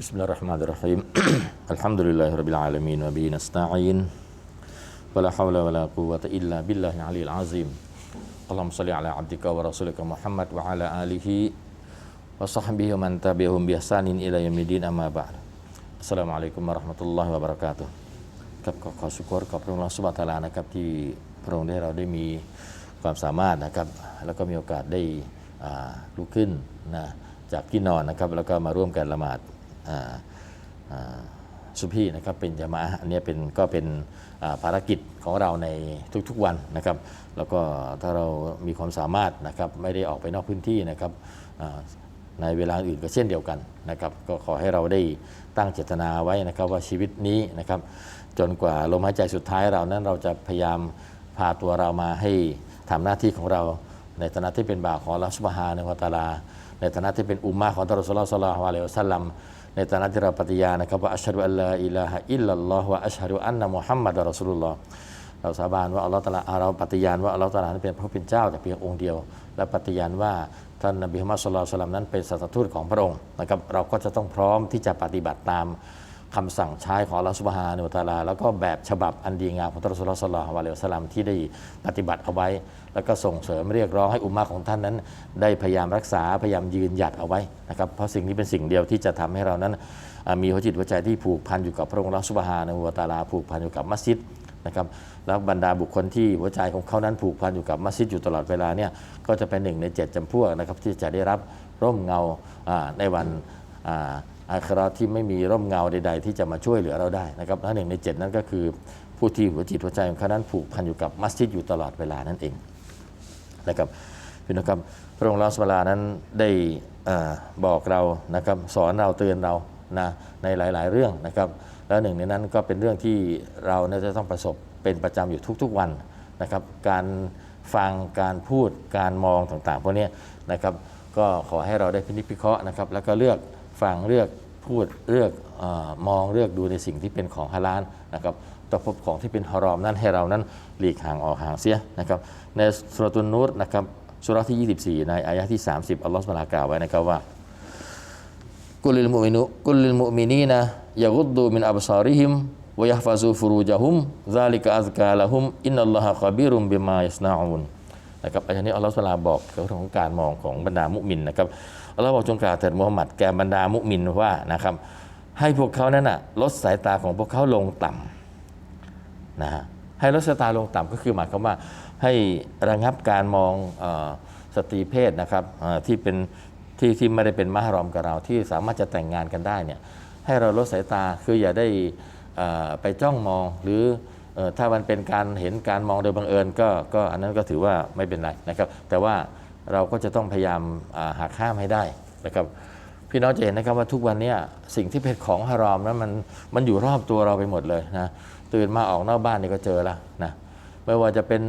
بسم الله الرحمن الرحيم الحمد لله رب العالمين وبه نستعين ولا حول ولا قوة إلا بالله العلي العظيم اللهم صل على عبدك ورسولك محمد وعلى آله وصحبه ومن تبعهم بإحسان إلى يوم الدين أما بعد السلام عليكم ورحمة الله وبركاته ครับขอขอสุกรกับพระองค์สุบฮานะฮูวะตะอาลานะครับที่พระองค์ได้เราได้มีความสามารถนะครับแล้วก็มีโอกาสได้อ่าลุกขึ้นนะจากที่นอนนะครับแล้วก็มาร่วมกันละหมาด อ่าอ่าซุพีนะครับเป็นจามะอันนี้เป็นก็เป็นภารกิจของเราในทุกๆวันนะครับ แล้วก็ถ้าเรามีความสามารถนะครับไม่ได้ออกไปนอกพื้นที่นะครับในเวลาอื่นก็เช่นเดียวกันนะครับ ก็ขอให้เราได้ตั้งเจตนาไว้นะครับว่าชีวิตนี้นะครับ จนกว่าลมหายใจสุดท้ายเรานั้นเราจะพยายามพาตัวเรามาให้ทำหน้าที่ของเรา ในฐานะที่เป็นบ่าวของอัลลอฮฺสุบฮานวตาลา ในฐานะที่เป็นอุมมะของท่านรอสูลุลลอฮฺศ็อลลัลลอฮุอะลัยฮิวะซัลลัม ในฐานะที่เราปฏิญาณนะครับว่าอัชฮะดุอัลลอฮ์อิลาฮะอิลลัลลอฮ์วะอัชฮะดุอันนะมุฮัมมัดรอสูลุลลอฮ์เราสาบานว่าอัลลอฮ์ตาลาเราปฏิญาณว่าอัลลอฮ์ตาลานั้นเป็นพระผู้เป็นเจ้าแต่เพียงองค์เดียว และปฏิญาณว่าท่านนบีมุฮัมมัดสุลลัลลอฮุอะลัยฮิวะซัลลัมนั้นเป็นศาสนทูตของพระองค์นะครับเราก็จะต้องพร้อมที่จะปฏิบัติตาม คำสั่งใช้ของอัลลอฮฺสุบฮานะฮูวะตาลา แล้วก็แบบฉบับอันดีงามของท่านรสูลุลลอฮฺศ็อลลัลลอฮุอะลัยฮิวะซัลลัมที่ได้ปฏิบัติเอาไว้ แล้วก็ส่งเสริมเรียกร้องให้อุมมะของท่านนั้น ได้พยายามรักษาพยายามยืนหยัดเอาไว้นะครับเพราะสิ่งนี้เป็นสิ่งเดียวที่จะทำให้เรานั้น มีหัวจิตหัวใจที่ผูกพันอยู่กับพระองค์อัลลอฮฺสุบฮานะฮูวะตาลาผูกพันอยู่กับมัสยิดนะครับแล้วบรรดาบุคคลที่หัวใจของเขานั้นผูกพันอยู่กับมัสยิดอยู่ตลอดเวลาเนี่ยก็จะเป็นหนึ่งในเจ็ดจำพวกนะครับที่จะได้รับร่มเงาอ่าในวัน อ่าอาคราที่ไม่มีร่มเงาใด ๆ ที่จะมาช่วยเหลือเราได้นะครับและหนึ่งในเจ็ดนั้นก็คือ ผู้ที่หัวจิตหัวใจของเขานั้นผูกพันอยู่กับมัสยิดอยู่ตลอดเวลานั่นเองนะครับพี่น้องครับพระองค์ลอสวาลานั้นได้อบอกเรานะครับสอนเราเตือนเรานะในหลาย ๆ เรื่องนะครับ แล้วหนึ่งในนั้นก็เป็นเรื่องที่เราจะต้องประสบเป็นประจำอยู่ทุก ๆ วันนะครับ การฟังการพูดการมองต่างๆพวกนี้นะครับ ก็ขอให้เราได้พินิจพิเคราะห์นะครับ แล้วก็เลือก ฟังเลือกพูดเลือกอมองเลือกดูในสิ่งที่เป็นของฮาลาลนะครับต่อพบของที่เป็นฮารอมนั้นให้เรานั้นหลีกห่างออกห่างเสียนะครับในสุรตุนนูรนะครับสุรที่ 24 ในอายะที่ 30 อัลลอฮฺสุบฮานะกล่าวไว้นะครับว่ากุลิลมุมินุกุลิลมุมินีนะยะกุดดูมินอับซาริฮิมวยะฟาซูฟุรูจาฮุมซาลิกะอัซกาละฮุมอินนัลลอฮะคอบิรุมบิมายัสนาอูนนะครับอันนี้อัลลอฮฺสุลาบอกเรื่องของการมองของบรรดามุมินนะครับ อัลลอฮ์บอกจงกล่าวเถิดมุฮัมมัดแก่บรรดามุมินว่านะครับ ให้พวกเขานั้นนะลดสายตาของพวกเขาลงต่ำนะฮะให้ลดสายตาลงต่ำก็คือหมายความว่าให้ระงับการมองอสตรีเพศนะครับที่เป็นที่ที่ไม่ได้เป็นมหารอมกับเราที่สามารถจะแต่งงานกันได้เนี่ยให้เราลดสายตาคืออย่าได้ไปจ้องมองหรืออถ้ามันเป็นการเห็นการมองโดยบังเอิญก็ก็อันนั้นก็ถือว่าไม่เป็นไรนะครับ แต่ว่า เราก็จะต้องพยายามาหักห้ามให้ได้นะครับพี่น้องจะเห็นนะครับว่าทุกวันนี้สิ่งที่เป็นของฮารอมนั้นมันมันอยู่รอบตัวเราไปหมดเลยนะตื่นมาออกนอกบ้านนี่ก็เจอแล้วนะไม่ว่าจะเป็น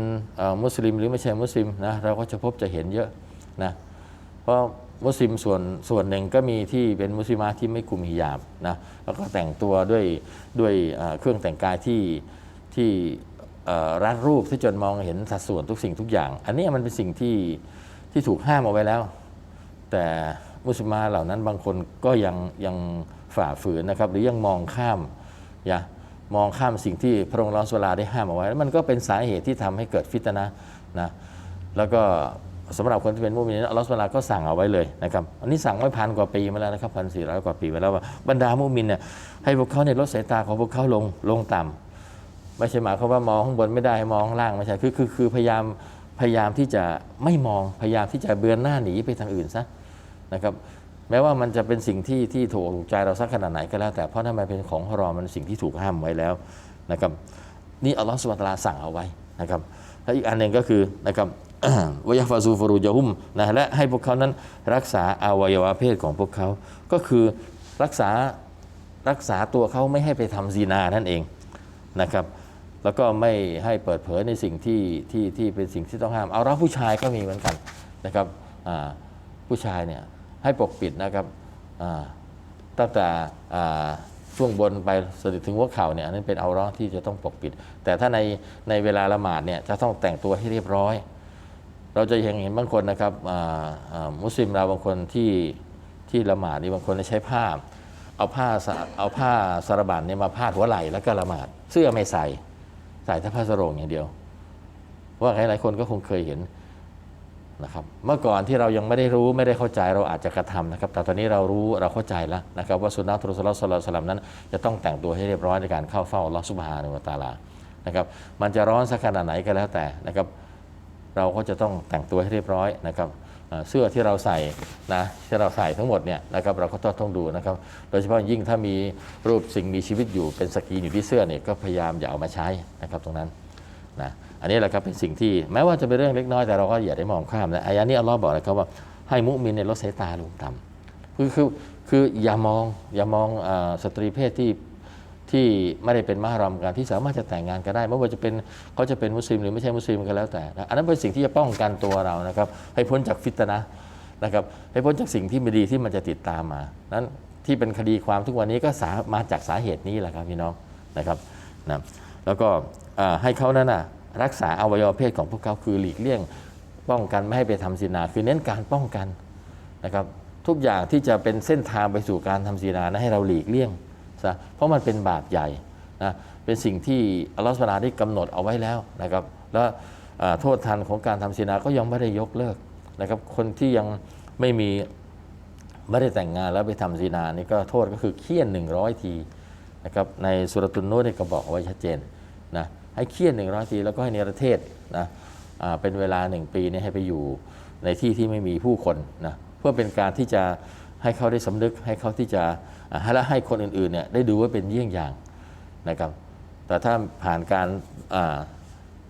มุสลิมหรือไม่ใช่มุสลิมนะเราก็จะพบจะเห็นเยอะนะเพราะมุสลิมส่วนส่วนหนึ่งก็มีที่เป็นมุสลิมาที่ไม่คุมฮิญาบนะแล้วก็แต่งตัวด้วยด้วยเครื่องแต่งกายที่ที่รัดรูปที่จนมองเห็นสัดส่วนทุกสิ่งทุกอย่าง อันนี้มันเป็นสิ่งที่ ที่ถูกห้ามเอาไว้แล้ว แต่มุสลิมาเหล่านั้นบางคนก็ยังยังฝ่าฝืนนะครับ หรือยังมองข้ามอย่ามองข้ามสิ่งที่พระองค์ลอสวลาได้ห้ามเอาไว้แล้วมันก็เป็นสาเหตุที่ทำให้เกิดฟิตนะนะแล้วก็สำหรับคนที่เป็นมุสลิมอัลลอฮฺสุบฮานะฮูวะตะอาลาก็สั่งเอาไว้เลยนะครับ อันนี้สั่งไว้พันกว่าปีมาแล้วนะครับพันสี่ร้อยกว่าปีมาแล้วว่าบรรดามุมินเนี่ยให้พวกเขาเนี่ยลดสายตาของพวกเขาลงลงต่ำไม่ใช่หมายความว่ามองข้างบนไม่ได้มองข้างล่างไม่ใช่คือคือคือพยายาม พยายามที่จะไม่มองพยายามที่จะเบือนหน้าหนีไปทางอื่นซะนะครับแม้ว่ามันจะเป็นสิ่งที่ที่ถูกถูกใจเราสักขนาดไหนก็แล้ว แต่เพราะนั่นมันเป็นของฮารอมมันสิ่งที่ถูกห้ามไว้แล้วนะครับนี่อัลลอฮฺสุบานตาลาสั่งเอาไว้นะครับและอีกอันหนึ่งก็คือนะครับวยฟาซูฟรูจาฮุมนะและให้พวกเขานั้นรักษาอวัยวะเพศของพวกเขา ก็คือรักษารักษาตัวเขาไม่ให้ไปทำซีนานั่นเองนะครับ แล้วก็ไม่ให้เปิดเผยในสิ่งที่ที่ที่เป็นสิ่งที่ต้องห้าม เอาเราผู้ชายก็มีเหมือนกันนะครับผู้ชายเนี่ยให้ปกปิดนะครับตั้งแต่ช่วงบนไปสะดิดถึงหัวเข่าเนี่ยอันนั้นเป็นเอาร้อที่จะต้องปกปิด แต่ถ้าในในเวลาละหมาดเนี่ยจะต้องแต่งตัวให้เรียบร้อย เราจะเห็นเห็นบางคนนะครับมุสลิมเราบางคนที่ที่ละหมาดนี่บางคนใช้ผ้าเอาผ้าเอาผ้าสารบัญเนี่ยมาพาดหัวไหล่แล้วก็ละหมาดเสื้อไม่ใส่ ใส่แต่ผ้าสโรงอย่างเดียว ว่าหลายๆคนก็คงเคยเห็นนะครับ เมื่อก่อนที่เรายังไม่ได้รู้ไม่ได้เข้าใจเราอาจจะกระทำนะครับ แต่ตอนนี้เรารู้เราเข้าใจแล้วนะครับว่าสุนนะทุรุสลลอฮ์ศ็อลลัลลอฮุอะลัยฮิวะซัลลัมนั้น จะต้องแต่งตัวให้เรียบร้อยในการเข้าเฝ้าอัลอฮ์ซุบฮานะฮูวตาลานะครับมันจะร้อนสักขนาดไหนก็แล้วแต่นะครับ เราก็จะต้องแต่งตัวให้เรียบร้อยนะครับ เสื้อที่เราใส่นะที่เราใส่ทั้งหมดเนี่ยนะครับเราก็ต้องต้องดูนะครับ โดยเฉพาะยิ่งถ้ามีรูปสิ่งมีชีวิตอยู่เป็นสกรีนอยู่ที่เสื้อเนี่ยก็พยายามอย่าเอามาใช้นะครับตรงนั้นนะอันนี้แหละครับเป็นสิ่งที่แม้ว่าจะเป็นเรื่องเล็กน้อยแต่เราก็อย่าได้มองข้ามนะอายะนี้อัลลอฮ์บอกนะครับว่าให้มุมินเนี่ยลดสายตาลงต่ำคือคือคืออย่ามองอย่ามองอสตรีเพศที่ ที่ไม่ได้เป็นมหารอมกันที่สามารถจะแต่งงานกันได้ไม่ว่าจะเป็นเขาจะเป็นมุสลิมหรือไม่ใช่มุสลิมก็แล้วแต่นะอันนั้นเป็นสิ่งที่จะป้องกันตัวเรานะครับให้พ้นจากฟิตนะนะครับให้พ้นจากสิ่งที่ไม่ดีที่มันจะติดตามมา นั้นที่เป็นคดีความทุกวันนี้ก็สามาจากสาเหตุนี้แหละครับพี่น้องนะครับนะแล้วก็ให้เขานั้นนะรักษาอวัยวะเพศของพวกเขาคือหลีกเลี่ยงป้องกันไม่ให้ไปทำซินาคือเน้นการป้องกันนะครับทุกอย่างที่จะเป็นเส้นทางไปสู่การทำซินานะให้เราหลีกเลี่ยง ซะเพราะมันเป็นบาปใหญ่นะเป็นสิ่งที่อัลลอฮฺสุบฮานาลาได้กำหนดเอาไว้แล้วนะครับ แล้วโทษทันของการทำซินาก็ยังไม่ได้ยกเลิกนะครับ คนที่ยังไม่มีไม่ได้แต่งงานแล้วไปทำซินานี่ก็โทษก็คือเคี่ยน100ทีนะครับในสุรตุนนูนนี่ก็บอกไว้ชัดเจนนะให้เคี่ยน100ทีแล้วก็ให้เนรเทศนะเป็นเวลาหนึ่งปีนี่ให้ไปอยู่ในที่ที่ไม่มีผู้คนนะเพื่อเป็นการที่จะ ให้เขาได้สำนึกให้เขาที่จะอ่าและให้คนอื่นๆเนี่ยได้ดูว่าเป็นเยี่ยงอย่างนะครับ แต่ถ้าผ่านการ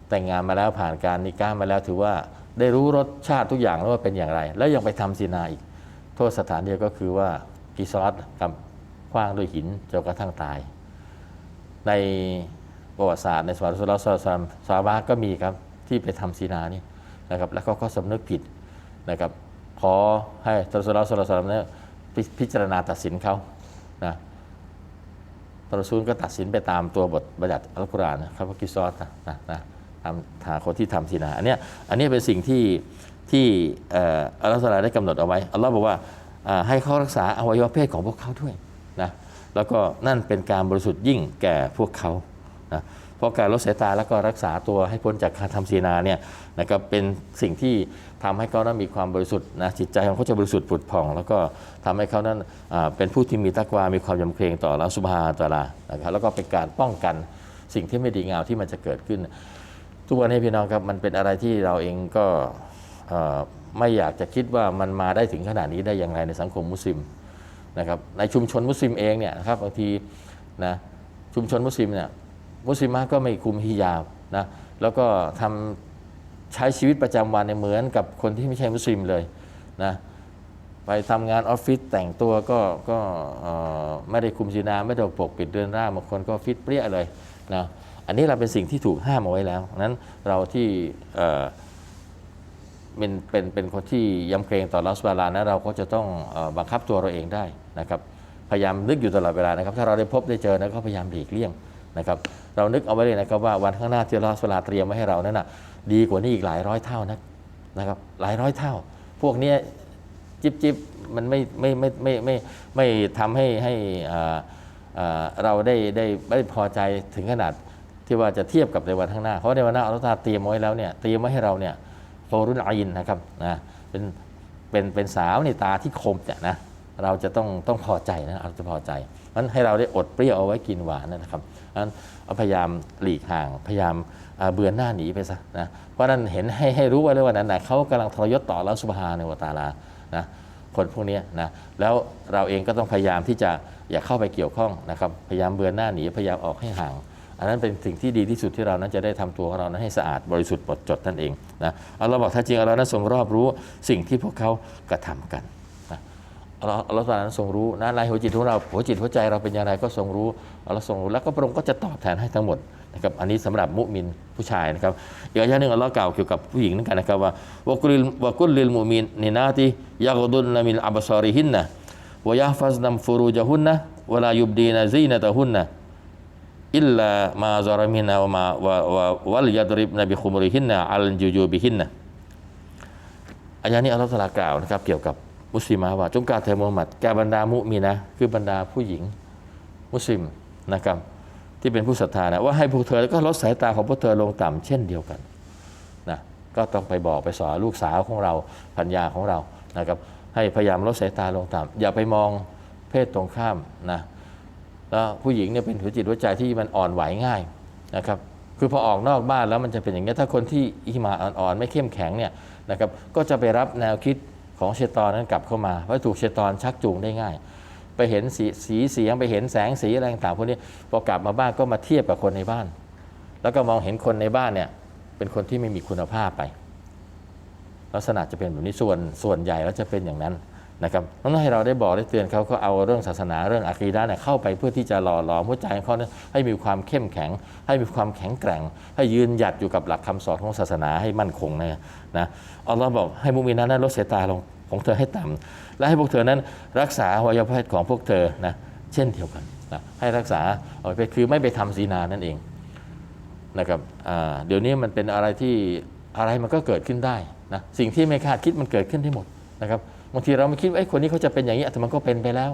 แต่งงานมาแล้วผ่านการนิก้ามาแล้วถือว่าได้รู้รสชาติทุกอย่างแล้วว่าเป็นอย่างไร แล้วยังไปทำซีนาอีก โทษสถานเดียวก็คือว่ากีซอสกับคว้างด้วยหินจนกระทั่งตาย ในประวัติศาสตร์ในสมัยรัสลลอฮฺซามซาบาก็มีครับที่ไปทำซีนานี่นะครับแล้วก็ก็สำนึกผิดนะครับขอให้รัสลลอฮฺซามเนี่ย พิพจารณาตัดสินเขานะตรซูลก็ตัดสินไปตามตัวบทบัญญัติอัลกุรอานนะครับกิซอสนะนะนะทำหาคนที่ทำซีนาอันเนี้ยอันนี้เป็นสิ่งที่ที่อัลลอฮฺสุบฮานะฮูวะตาได้กำหนดเอาไว้อัลลอฮ์บอกว่าให้เขารักษาอวัยวะเพศของพวกเขาด้วยนะแล้วก็นั่นเป็นการบริสุทธิ์ยิ่งแก่พวกเขานะเพราะการลดสายตาแล้วก็รักษาตัวให้พ้นจากการทำซีนาเนี่ยนะครับเป็นสิ่งที่ ทำให้เขานั้นมีความบริสุทธิ์นะจิตใจของเขาจะบริสุทธิ์ผุดผ่อง แล้วก็ทำให้เขานั้นเป็นผู้ที่มีตักวา มีความยำเกรงต่อละสุบฮาตะอาลานะครับแล้วก็เป็นการป้องกันสิ่งที่ไม่ดีงามที่มันจะเกิดขึ้น ทุกวันนี้พี่น้องครับมันเป็นอะไรที่เราเองก็ไม่อยากจะคิดว่ามันมาได้ถึงขนาดนี้ได้อย่างไรในสังคมมุสลิมนะครับในชุมชนมุสลิมเองเนี่ยนะครับบางทีนะชุมชนมุสลิมเนี่ยมุสลิมะก็ไม่คุมฮิญาบนะแล้วก็ทำ ใช้ชีวิตประจำวันเนี่ยเหมือนกับคนที่ไม่ใช่มุสลิมเลยนะไปทำงานออฟฟิศแต่งตัวก็ก็ไม่ได้คุมศีนาไม่ได้ปกปิดเดือนร่างบางคนก็ฟิตเปรี้ยเลยนะอันนี้เราเป็นสิ่งที่ถูกห้ามเอาไว้แล้วนั้นเราที่เป็นเป็นเป็นคนที่ยำเกรงต่อลอสบาลานะเราก็จะต้องอบังคับตัวเราเองได้นะครับพยายามนึกอยู่ตลอดเวลานะครับ ถ้าเราได้พบได้เจอนะก็พยายามหลีกเลี่ยงนะครับ เรานึกเอาไว้เลยนะครับว่าวันข้างหน้าที่ลอสบาลาเตรียมไว้ให้เรานั้นนะ ดีกว่านี้อีกหลายร้อยเท่านะนะครับหลายร้อยเท่า พวกนี้จิบจิบมันไม่ไม่ไม่ไม่ไม่ไม่ทำให้ให้เราได้ได้ไม่พอใจถึงขนาดที่ว่าจะเทียบกับในวันข้างหน้า เพราะในวันหน้าอัลลอฮฺตาเตรียมไว้แล้วเนี่ยเตรียมไว้ให้เราเนี่ยโฟรุนอายินนะครับนะเป็นเป็นเป็นสาวในตาที่คมเนี่ยนะเราจะต้องต้องพอใจนะเราจะพอใจนั้นให้เราได้อดเปรี้ยวเอาไว้กินหวานนะครับ นั้นพยายามหลีกห่าง พยายามเบือนหน้าหนีไปซะนะเพราะนั้นเห็นให้ให้รู้ไว้เลยว่านั้นนะเขากำลังทรยศต่อแล้วสุบฮาในวตาลานะคนพวกนี้นะแล้วเราเองก็ต้องพยายามที่จะอย่าเข้าไปเกี่ยวข้องนะครับพยายามเบือนหน้าหนีพยายามออกให้ห่าง อันนั้นเป็นสิ่งที่ดีที่สุดที่เรานั้นจะได้ทำตัวของเรานั้นให้สะอาดบริสุทธิ์หมดจดนั่นเองนะอัลลอฮ์บอกถ้าจริงอัลลอฮ์นั้นทรงรอบรู้สิ่งที่พวกเขากระทำกัน นะอัลลอฮ์อัลลอฮ์ตอานั้นทรงรู้นะลายหัวจิตของเราหัวจิตหัวใจเราเป็นอย่างไรก็ทรงรู้อัลลอฮ์ทรงรู้แล้วก็พระองค์ก็จะตอบแทนให้ทั้งหมดนะครับอันนี้สำหรับมุมินผู้ชายนะครับอีกอย่างหนึ่งอัลลอฮ์กล่าวเกี่ยวกับผู้หญิงนั่นกันนะครับว่าวกุลิลวกุลิลมุมินนินาติยะกดุลนะมิลอับซาริฮินนะวยะฟัซนัมฟุรูจฮุนนะวลายุบดีนะซีนะตะฮุนนะอิลลามาซารมินะวมาวะวะวัลยัดริบนบิคุมริหินนะอัลจูจูบิหินนะอายะนี้อัลลอฮฺตรัสกล่าวนะครับเกี่ยวกับ มุสลิมะว่าจงกล่าวเถิดมูฮัมหมัดแก่บรรดามุมีนะ คือบรรดาผู้หญิงมุสลิมนะครับที่เป็นผู้ศรัทธานะว่าให้พวกเธอก็ลดสายตาของพวกเธอลงต่ำเช่นเดียวกันนะก็ต้องไปบอกไปสอนลูกสาวของเราพัญญาของเรานะครับให้พยายามลดสายตาลงต่ำอย่าไปมองเพศตรงข้ามนะแล้วผู้หญิงเนี่ยเป็นหัวจิตหัวใจที่มันอ่อนไหวง่ายนะครับคือพอออกนอกบ้านแล้วมันจะเป็นอย่างนี้ถ้าคนที่อีมาอ่อนๆไม่เข้มแข็งเนี่ยนะครับก็จะไปรับแนวคิด ของเชตอนนั้นกลับเข้ามาเพราะถูกเชตอนชักจูงได้ง่าย ไปเห็นสีสีเสียงไปเห็นแสงสีอะไรต่างพวกนี้พอกลับมาบ้านก็มาเทียบกับคนในบ้าน แล้วก็มองเห็นคนในบ้านเนี่ยเป็นคนที่ไม่มีคุณภาพไป ลักษณะจะเป็นแบบนี้ส่วนส่วนใหญ่แล้วจะเป็นอย่างนั้น นะครับต้องให้เราได้บอกได้เตือนเขาก็เอาเรื่องศาสนาเรื่องอะคีดะเนี่ยเข้าไปเพื่อที่จะหล่อหลอมหัวใจของเขาให้มีความเข้มแข็ง ให้มีความแข็งแกร่ง ให้ยืนหยัดอยู่กับหลักคำสอนของศาสนาให้มั่นคงนะนะอัลลอฮ์บอกให้มุมินนั้นลดสายตาลงของเธอให้ต่ำและให้พวกเธอนั้นรักษาวัยวะเพศของพวกเธอนะเช่นเดียวกันนะให้รักษาอวัยวะเพศคือไม่ไปทำศีนานั่นเองนะครับเดี๋ยวนี้มันเป็นอะไรที่อะไรมันก็เกิดขึ้นได้นะสิ่งที่ไม่คาดคิดมันเกิดขึ้นได้หมดนะครับ บางทีเราไม่คิดว่าไอ้คนนี้เขาจะเป็นอย่างนี้แต่มันก็เป็นไปแล้ว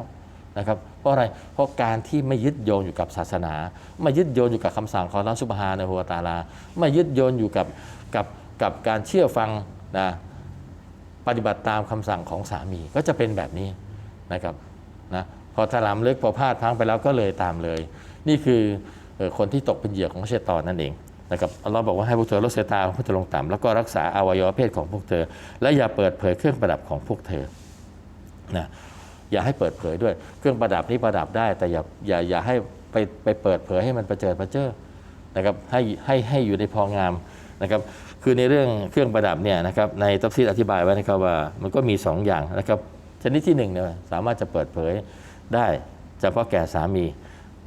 นะครับเพราะอะไรเพราะการที่ไม่ยึดโยงอยู่กับศาสนา ไม่ยึดโยงอยู่กับคำสั่งของอัสุบฮานะฮูวตาลา ไม่ยึดโยงอยู่กับกับกับการเชื่อฟังนะปฏิบัติตามคำสั่งของสามีก็จะเป็นแบบนี้นะครับนะพอถลำลึกพอพลาดพังไปแล้วก็เลยตามเลย นี่คือคนที่ตกเป็นเหยื่อของเชัยตอนนั่นเอง นะครับอัลลอฮ์บอกว่าให้พวกเธอลดสายตาของพวกเธอลงต่ำแล้วก็รักษาอวัยวะเพศของพวกเธอ และอย่าเปิดเผยเครื่องประดับของพวกเธอนะอย่าให้เปิดเผยด้วย เครื่องประดับนี้ประดับได้ แต่อย่าอย่าอย่าให้ไปไปเปิดเผยให้มันประเจิดประเจ้อนะครับให้ให้ให้อยู่ในพองามนะครับคือในเรื่องเครื่องประดับเนี่ยนะครับในตัฟซีอธิบายไว้นะครับว่ามันก็มีสองอย่างนะครับชนิดที่หนึ่งเนี่ยสามารถจะเปิดเผยได้เฉพาะแก่สามี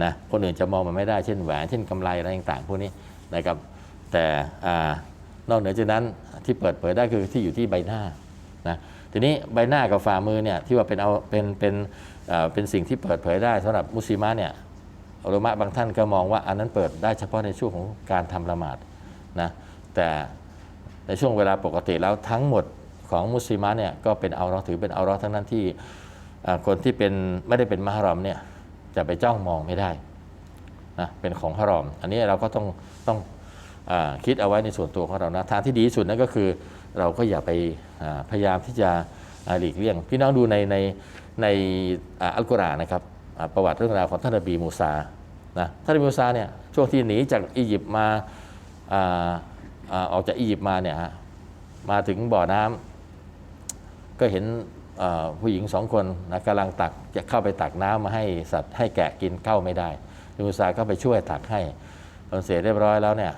นะคนอื่นจะมองมันไม่ได้เช่นแหวนเช่นกำไรอะไรต่างๆพวกนี้ นะครับแต่อานอกเหนือจากนั้นที่เปิดเผยได้คือที่อยู่ที่ใบหน้านะทีนี้ใบหน้ากับฝ่ามือเนี่ยที่ว่าเป็นเอาเป็นเป็นเอ่อเป็นสิ่งที่เปิดเผยได้สำหรับมุสลิมะเนี่ยอุลมะบางท่านก็มองว่าอันนั้นเปิดได้เฉพาะในช่วงของการทำละหมาดนะแต่ในช่วงเวลาปกติแล้วทั้งหมดของมุสลิมะเนี่ยก็เป็นเอาเราถือเป็นเอาเราทั้งนั้นที่อ่าคนที่เป็นไม่ได้เป็นมหารอมเนี่ยจะไปจ้องมองไม่ได้ นะเป็นของฮารอม อันนี้เราก็ต้องต้องอคิดเอาไว้ในส่วนตัวของเรานะทางที่ดีที่สุดนั่นก็คือ เราก็อย่าไปพยายามที่จะหลีกเลี่ยง พี่น้องดูในในในอัลกุรอานนะครับประวัติเรื่องราวของท่านนบีมูซานะท่านนบีมูซาเนี่ยช่วงที่หนีจากอียิปต์มาออกจากอียิปต์มาเนี่ยฮะมาถึงบ่อน้ำก็เห็นผู้หญิงสองคนนะกำลังตักจะเข้าไปตักน้ำมาให้สัตว์ให้แกะกินเข้าไม่ได้ มูซาก็ไปช่วยตักให้ตอนเสร็จเรียบร้อยแล้วเนี่ย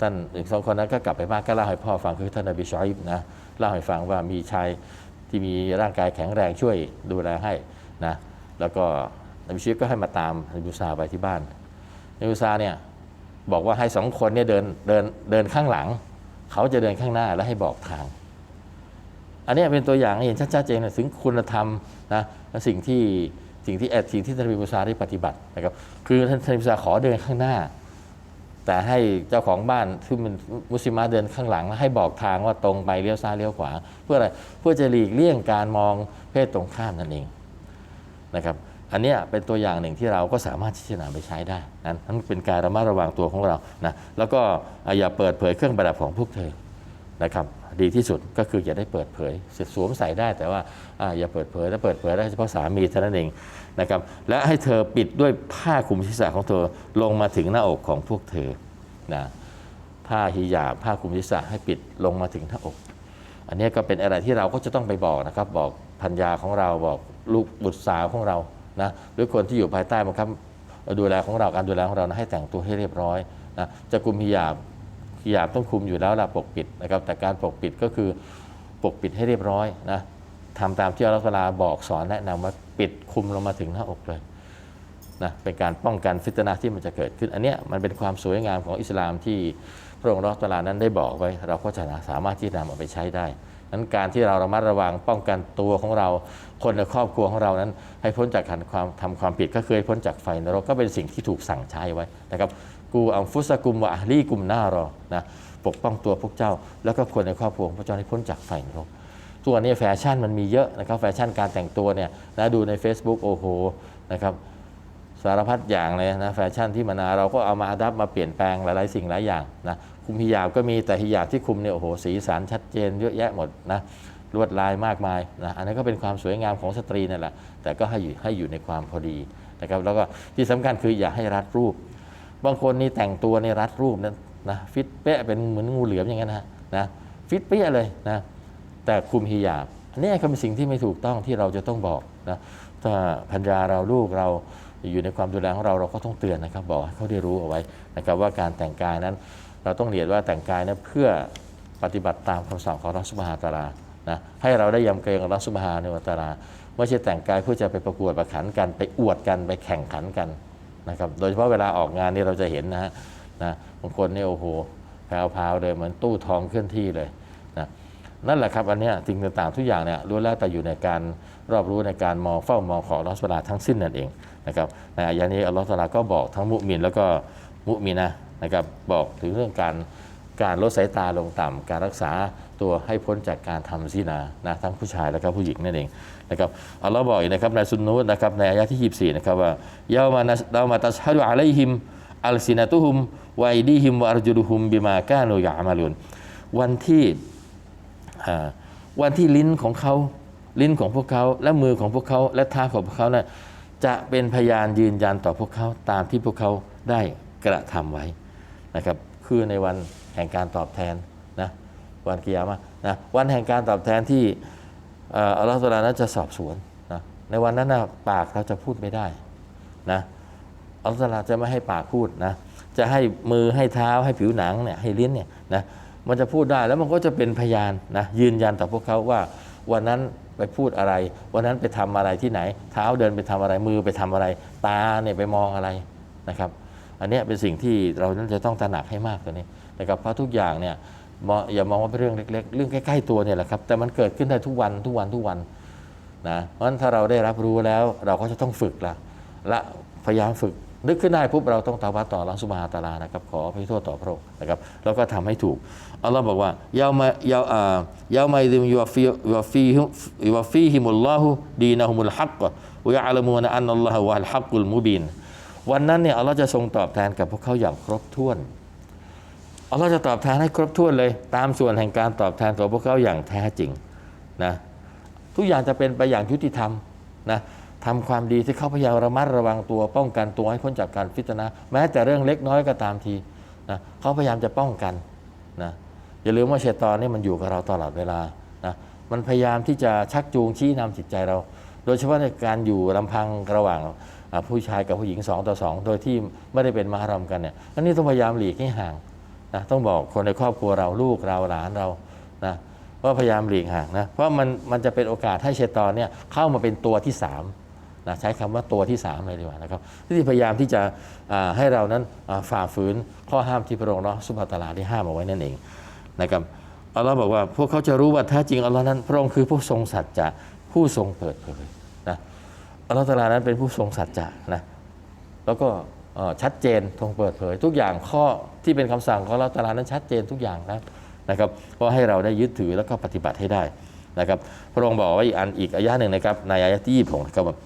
ท่านอีกสองคนนั้นก็กลับไปบ้านก็เล่าให้พ่อฟังคือท่านนบีชอยบนะเล่าให้ฟังว่ามีชายที่มีร่างกายแข็งแรงช่วยดูแลให้นะแล้วก็นบีชอยบก็ให้มาตามนบีมูซาไปที่บ้านนบีมูซาเนี่ยบอกว่าให้สองคนเนี่ยเดินเดินเดินข้างหลัง เขาจะเดินข้างหน้าแล้วให้บอกทาง อันนี้เป็นตัวอย่างเห็นชัดๆเจนถึงคุณธรรมนะและสิ่งที่ สิ่งที่แอดสิ่งที่ท่านนบีมูซาได้ปฏิบัตินะครับคือท่านนบีมูซาขอเดินข้างหน้า แต่ให้เจ้าของบ้านที่เป็นมุสลิมะเดินข้างหลังแล้วให้บอกทางว่าตรงไปเลี้ยวซ้ายเลี้ยวขวา เพื่ออะไรเพื่อจะหลีกเลี่ยงการมองเพศตรงข้ามนั่นเองนะครับอันนี้เป็นตัวอย่างหนึ่งที่เราก็สามารถที่จะนำไปใช้ได้นั้นนั่นเป็นการระมัดระวังตัวของเรานะแล้วก็อย่าเปิดเผยเครื่องประดับของพวกเธอนะครับ ดีที่สุดก็คืออย่าได้เปิดเผยสวมใส่ได้แต่ว่าออย่าเปิดเผยถ้าเปิดเผยได้เฉพาะสามีเท่านั้นเองนะครับและให้เธอปิดด้วยผ้าคลุมศีรษะของเธอลงมาถึงหน้าอกของพวกเธอนะผ้าฮิญาบผ้าคลุมศีรษะให้ปิดลงมาถึงหน้าอก อันนี้ก็เป็นอะไรที่เราก็จะต้องไปบอกนะครับ บอกพัญญาของเราบอกลูกบุตรสาวของเรานะหรือคนที่อยู่ภายใต้บังคับดูแลของเราการดูแลของเรานะให้แต่งตัวให้เรียบร้อยนะจะคุมฮิญาบ ฮิญาบต้องคุมอยู่แล้วล่ะปกปิดนะครับ แต่การปกปิดก็คือปกปิดให้เรียบร้อยนะทำตามที่อัลลอฮฺตะอาบอกสอนแนะนำว่าปิดคุมลงมาถึงหน้าอกเลยนะเป็นการป้องกันฟิตนะห์ที่มันจะเกิดขึ้น อันเนี้ยมันเป็นความสวยงามของอิสลามที่พระองค์อัลลอตะอาลานั้นได้บอกไว้ เราก็จะสามารถที่นำเอาไปใช้ได้นั้นการที่เราระมัดระวังป้องกันตัวของเรา คนในครอบครัวของเรานั้น ให้พ้นจากการความทำความผิดก็คือให้พ้นจากไฟนรกก็เป็นสิ่งที่ถูกสั่งใช้ไว้นะครับ กูอัมฟุสกุมวะอะลีกุมหน้ารอนะปกป้องตัวพวกเจ้า แล้วก็คนในครอบครัวของพวกเจ้าให้พ้นจากไฟนรกตัวนี้แฟชั่นมันมีเยอะนะครับแฟชั่นการแต่งตัวเนี่ยนะดูใน Facebook โอ้โหนะครับสารพัดอย่างเลยนะแฟชั่นที่มันาเราก็เอามาอัดับมาเปลี่ยนแปลงหลายๆสิ่งหลายอย่างนะคุมฮิญาบก็มีแต่ฮิญาบที่คุมเนี่ยโอ้โหสีสันชัดเจนเยอะแยะหมดนะลวดลายมากมายนะอันนั้นก็เป็นความสวยงามของสตรีนั่นแหละแต่ก็ให้อยู่ให้อยู่ในความพอดีนะครับแล้วก็ที่สำคัญคืออย่าให้รัดรูป บางคนนี่แต่งตัวในรัดรูปนั้นนะฟิตเป๊ะเป็นเหมือนงูเหลือมอย่างนั้นนะนะฟิตเป๊ะเลยนะแต่คุมฮิญาบอันนี้ก็เป็นสิ่งที่ไม่ถูกต้องที่เราจะต้องบอกนะถ้าพัญญาเราลูกเราอยู่ในความดูแลของเราเราก็ต้องเตือนนะครับ บอกให้เขาได้รู้เอาไว้นะครับว่าการแต่งกายนั้น เราต้องเรียนว่าแต่งกายนั้นเพื่อปฏิบัติตามคำสั่งของรัสุบฮาตาลานะให้เราได้ยำเกรงรัสุบฮาในวัตาลาไม่ใช่แต่งกายเพื่อจะไปประกวดประขันกันไปอวดกันไปแข่งขันกัน นะครับโดยเฉพาะเวลาออกงานนี่เราจะเห็นนะฮะนะบางคนเนี่ยโอ้โหแพรวๆเลยเหมือนตู้ทองเคลื่อนที่เลยนะนั่นแหละครับอันเนี้ยสิ่งต่างๆทุกอย่างเนี่ยล้วนแล้วแต่อยู่ในการรอบรู้ในการมองเฝ้ามองของอัลลอสุบฮานะฮูวลาทั้งสิ้นนั่นเองนะครับในอายะนี้อัลลอฮฺตาลาก็บอกทั้งมุมินแล้วก็มุมินะนะครับบอกถึงเรื่องการ การลดสายตาลงต่ำการรักษาตัวให้พ้นจากการทำซินานะทั้งผู้ชายและก็ผู้หญิงนั่นเองนะครับอัลลอฮ์บอกอีกนะครับในซุนนูตนะครับในอายะที่ 24 นะครับว่าเยามานัสเรามาตัชฮะดุอะลัยฮิมอัลซินะตุฮุมวดีฮิมวะอัรจุลุฮุมบิมากานูยะอามาลุนวันที่วันที่ลิ้นของเขาลิ้นของพวกเขาและมือของพวกเขาและเท้าของพวกเขานะ่ะจะเป็นพยานยืนยันต่อพวกเขาตามที่พวกเขาได้กระทำไว้นะครับคือในวัน แห่งการตอบแทนนะวันกิยามะนะวันแห่งการตอบแทนที่อัลลอฮฺตะอาลานั้นจะสอบสวนนะในวันนั้นนะปากเราจะพูดไม่ได้นะอัลลอฮฺตะอาลาจะไม่ให้ปากพูดนะจะให้มือให้เท้าให้ผิวหนังเนี่ยให้ลิ้นเนี่ยนะมันจะพูดได้แล้วมันก็จะเป็นพยานนะยืนยันต่อพวกเขาว่าวันนั้นไปพูดอะไร วันนั้นไปทำอะไรที่ไหน เท้าเดินไปทำอะไรมือไปทำอะไร ตาเนี่ยไปมองอะไรนะครับ อันนี้เป็นสิ่งที่เรานั้นจะต้องตระหนักให้มากตัวนี้ นะครับเพราะทุกอย่างเนี่ยอย่ามองว่าเป็นเรื่องเล็ก ๆ เรื่องใกล้ๆตัวเนี่ยแหละครับแต่มันเกิดขึ้นได้ทุกวันทุกวันทุกวันนะเพราะฉะนั้นถ้าเราได้รับรู้แล้วเราก็จะต้องฝึกละและพยายามฝึกนึกขึ้นได้ปุ๊บเราต้องตาวัดต่อรัสุบฮาตาลานะครับขออภัยโทษต่อพระองค์นะครับแล้วก็ทำให้ถูกอัลลอฮ์บอกว่ายาวมายาวอ่ายาวมาดิมยูฟียูฟียูฟีฮิมุลลอฮุดีนะฮุมุลฮักกะวยะอัลมูนะอันนัลลอฮะวะอัลฮักกุลมุบินวันนั้นเนี่ยอัลลอฮ์จะทรงตอบแทนกับพวกเขาอย่างครบถ้วน อัลลอฮ์จะตอบแทนให้ครบถ้วนเลย ตามส่วนแห่งการตอบแทนของพวกเขาอย่างแท้จริงนะทุกอย่างจะเป็นไปอย่างยุติธรรมนะทำความดีที่เขาพยายามระมัดระวังตัวป้องกันตัวให้พ้นจากการฟิตนะแม้แต่เรื่องเล็กน้อยก็ตามทีนะเขาพยายามจะป้องกันนะอย่าลืมว่าเชตอนนี่มันอยู่กับเราตลอดเวลานะมันพยายามที่จะชักจูงชี้นำจิตใจเรา โดยเฉพาะในการอยู่ลำพังระหว่างผู้ชายกับผู้หญิงสองต่อสองโดยที่ไม่ได้เป็นมหารมกันเนี่ยอันนี้ต้องพยายามหลีกให้ห่าง นะต้องบอกคนในครอบครัวเราลูกเราหลานเรานะว่าพยายามหลีกห่างนะเพราะมันมันจะเป็นโอกาสให้เชตอนเนี่ยเข้ามาเป็นตัวที่สามนะใช้คำว่าตัวที่สามเลยดีกว่านะครับที่พยายามที่จะให้เรานั้นฝ่าฝืนข้อห้ามที่พระองค์เนาะสุภาตาลาได้ห้ามเอาไว้นั่นเองนะครับอัลลอฮ์บอกว่าพวกเขาจะรู้ว่าแท้จริงอัลลอฮ์นั้น พระองค์คือผู้ทรงสัจจะผู้ทรงเปิดเผยนะอัลลอฮ์ตาลานั้นเป็นผู้ทรงสัจจะนะแล้วก็ชัดเจนทรงเปิดเผย ทุกอย่างข้อ ที่เป็นคำสั่งของเราตาลานั้นชัดเจนทุกอย่างนะนะครับก็ให้เราได้ยึดถือแล้วก็ปฏิบัติให้ได้นะครับพระองค์บอกไว้อีกอันอีกอายะหนึ่งนะครับในอายะที่ยี่สิบหกนะครับว่า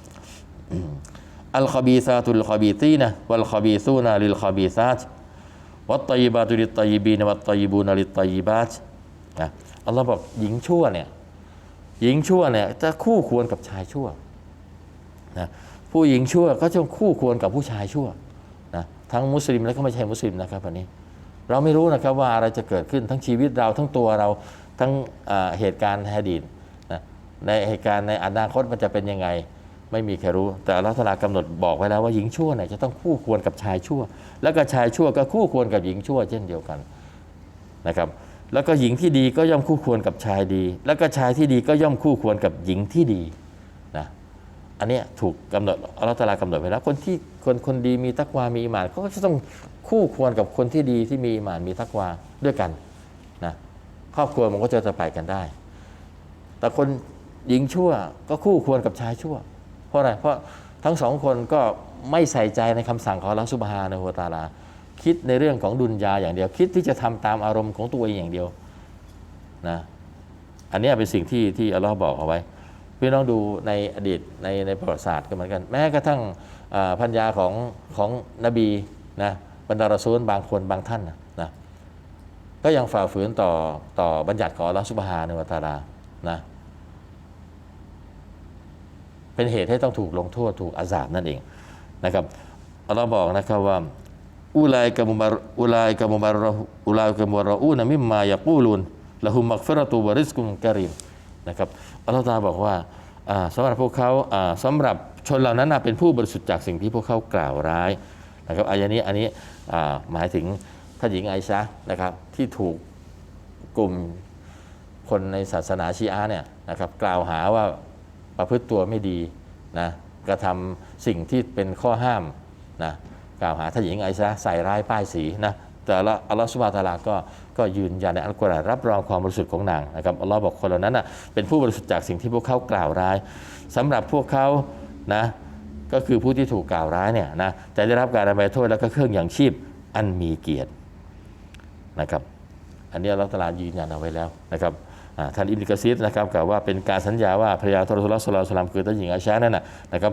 อัลคอบีซาตุลคอบีตีนะวัลคอบีซูนาลิลคอบีซาตวัตตยบาตุลิตยบีนวัตตยบูนาลิตยบาตนะอัลลอฮ์บอกหญิงชั่วเนี่ยหญิงชั่วเนี่ยจะคู่ควรกับชายชั่วนะผู้หญิงชั่วก็จะคู่ควรกับผู้ชายชั่ว ทั้งมุสลิมและก็ไม่ใช่มุสลิมนะครับวันนี้ เราไม่รู้นะครับว่าอะไรจะเกิดขึ้นทั้งชีวิตเราทั้งตัวเราทั้งเหตุการณ์ในอดีตนะในเหตุการณ์ในอนาคตมันจะเป็นยังไง ไม่มีใครรู้ แต่อัลลัทลากำหนดบอกไว้แล้วว่าหญิงชั่วเนี่ยจะต้องคู่ควรกับชายชั่ว แล้วก็ชายชั่วก็คู่ควรกับหญิงชั่ว เช่นเดียวกันนะครับแล้วก็หญิงที่ดีก็ย่อมคู่ควรกับชายดี แล้วก็ชายที่ดีก็ย่อมคู่ควรกับหญิงที่ดี อันนี้ถูกกำหนดอัลลอฮฺตะอาลากำหนดไว้แล้วคนที่คนคนดีมีตักวามีอิหมานเขาก็จะต้องคู่ควรกับคนที่ดีที่มีอิหมานมีตักวาด้วยกันนะครอบครัวมันก็จะจะไปกันได้ แต่คนหญิงชั่วก็คู่ควรกับชายชั่ว เพราะอะไรเพราะทั้งสองคนก็ไม่ใส่ใจในคำสั่งของอัลลอฮฺสุบฮานะฮูวตาลา คิดในเรื่องของดุนยาอย่างเดียว คิดที่จะทำตามอารมณ์ของตัวเองอย่างเดียวนะอันนี้เป็นสิ่งที่ที่อัลลอฮ์บอกเอาไว้ พี่น้องดูในอดีตในในประวัติศาสตร์ก็เหมือนกัน แม้กระทั่งพัญญาของของนบีนะบรรดารซูลบางคนบางท่านนะก็ยังฝ่าฝืนต่อต่อบัญญัติของอัลลอฮ์ซุบฮานวะตาลานะเป็นเหตุให้ต้องถูกลงโทษถูกอาซาบนั่นเองนะครับอัลลอฮ์บอกนะครับว่าอุลัยกะมุบารอุลัยกะมุบารอุลัยกะมุบารอูนะมิมมายะกูลุนละหุมมักฟิรตุวะริสกุมกะรีม นะครับอัลลอฮ์ตาบอกว่าอ่าสำหรับพวกเขาอ่าสำหรับชนเหล่านั้นเป็นผู้บริสุทธิ์จากสิ่งที่พวกเขากล่าวร้ายนะครับอายะนี้อันนี้หมายถึงท่านหญิงไอชะนะครับที่ถูกกลุ่มคนในศาสนาชีอะห์เนี่ยนะครับกล่าวหาว่าประพฤติตัวไม่ดีนะกระทำสิ่งที่เป็นข้อห้ามนะกล่าวหาท่านหญิงไอซะใส่ร้ายป้ายสีนะแต่ละอัลลอฮฺสุบะตาลาก็ ก็ยืนยันในอัลกุรอานรับรองความบริสุทธิ์ของนางนะครับอัลลอฮ์บอกคนเหล่านั้นนะเป็นผู้บริสุทธิ์จากสิ่งที่พวกเขากล่าวร้ายสำหรับพวกเขานะก็คือผู้ที่ถูกกล่าวร้ายเนี่ยนะจะได้รับการอภัยโทษและก็เครื่องอย่างชีพอันมีเกียรตินะครับอันนี้อัลลอฮฺตะอาลายืนยันเอาไว้แล้วนะครับท่านอิบนุกซีรนะครับกล่าวว่าเป็นการสัญญาว่าภรรยาทรสุลลอฮ์สุลลัลลอฮุอะลัยฮิวะซัลลัมคือท่านหญิงอาชานั่นนะนะครับ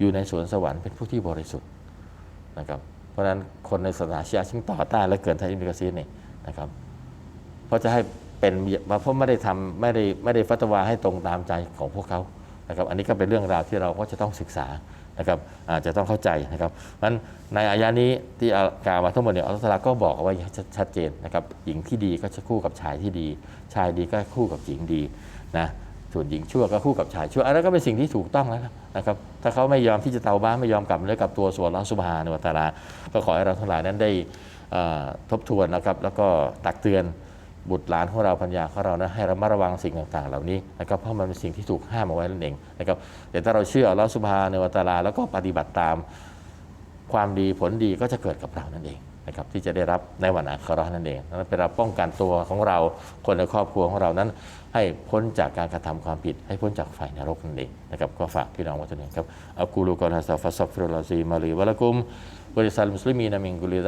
อยู่ในสวนสวรรค์เป็นผู้ที่บริสุทธิ์นะครับเพราะฉะนั้นคนในศาสนาชีอะห์จึงต่อต้านและเกินท่านอิบนุกะซีรนี่ นะครับเพราะจะให้เป็นเพราะไม่ได้ทำไม่ได้ไม่ได้ฟัตวาให้ตรงตามใจของพวกเขานะครับอันนี้ก็เป็นเรื่องราวที่เราก็จะต้องศึกษานะครับอาจจะต้องเข้าใจนะครับมันในอายะนี้ที่กล่าวมาทั้งหมดเนี่ยอัลลอฮฺตะอาลาก็บอกเอาไว้ชัดชัดเจนนะครับหญิงที่ดีก็จะคู่กับชายที่ดี ชายดีก็คู่กับหญิงดีนะส่วนหญิงชั่วก็คู่กับชายชั่วอันนั้นก็เป็นสิ่งที่ถูกต้องแล้วนะครับถ้าเขาไม่ยอมที่จะเตาบ้าไม่ยอมกลับเนื้อกลับตัวส่วนละสุบฮานุวตาลาก็ขอให้เราทั้งหลายนั้นได้ ทบทวนนะครับแล้วก็ตักเตือนบุตรหลานของเราพัญญาของเรานะให้ระมัดระวังสิ่งต่างๆ เหล่านี้นะครับเพราะมันเป็นสิ่งที่ถูกห้ามเอาไว้นั่นเองนะครับแต่ถ้าเราเชื่ออัลลอฮฺสุบฮานุวตาลา แล้วก็ปฏิบัติตามความดีผลดีก็จะเกิดกับเรานั่นเองนะครับที่จะได้รับในวันอาคราะนั่นเองนั้นเป็นเราป้องกันตัวของเราคนในครอบครัวของเรานั้น ให้พ้นจากการกระทำความผิด ให้พ้นจากไฟนรกนั่นเองนะครับก็ฝากพี่น้องไว้ตรงนี้ครับอักูลูกอลฮะซาฟัสซัฟิรุลลาซีมาลีวะละกุม วะลิซัลมุสลิมีนมินกุลิ